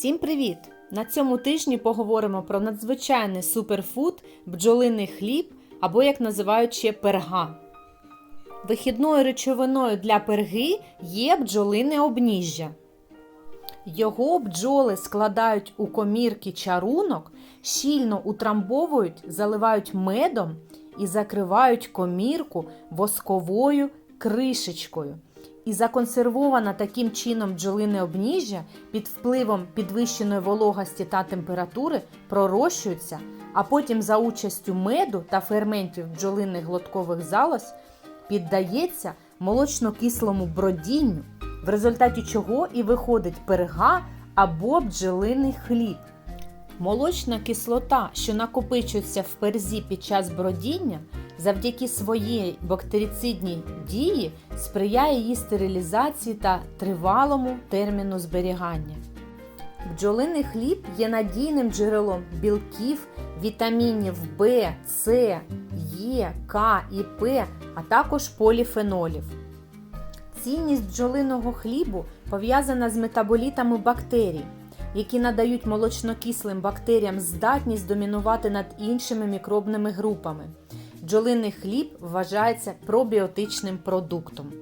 Всім привіт! На цьому тижні поговоримо про надзвичайний суперфуд бджолиний хліб або як називають ще перга. Вихідною речовиною для перги є бджолине обніжжя. Його бджоли складають у комірки чарунок, щільно утрамбовують, заливають медом і закривають комірку восковою кришечкою. І законсервована таким чином бджолине обніжжя під впливом підвищеної вологості та температури пророщується, а потім за участю меду та ферментів бджолиних глоткових залоз піддається молочно-кислому бродінню, в результаті чого і виходить перга або бджолиний хліб. Молочна кислота, що накопичується в перзі під час бродіння, завдяки своїй бактерицидній дії сприяє її стерилізації та тривалому терміну зберігання. Бджолиний хліб є надійним джерелом білків, вітамінів В, С, Е, К і П, а також поліфенолів. Цінність бджолиного хлібу пов'язана з метаболітами бактерій, які надають молочнокислим бактеріям здатність домінувати над іншими мікробними групами. Бджолиний хліб вважається пробіотичним продуктом.